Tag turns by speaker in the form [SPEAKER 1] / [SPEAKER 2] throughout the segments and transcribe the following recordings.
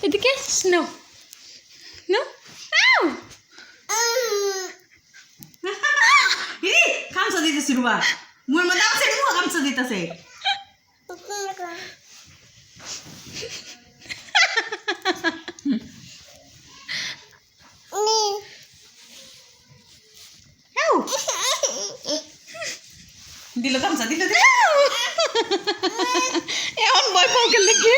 [SPEAKER 1] It gets kan snow. No? Ow!
[SPEAKER 2] Ini kamu sedih di rumah. Mau mau tahu sih mau kamu sedih Dilo kamu sedih tuh.
[SPEAKER 1] Eh on boy mau kelekit.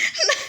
[SPEAKER 1] না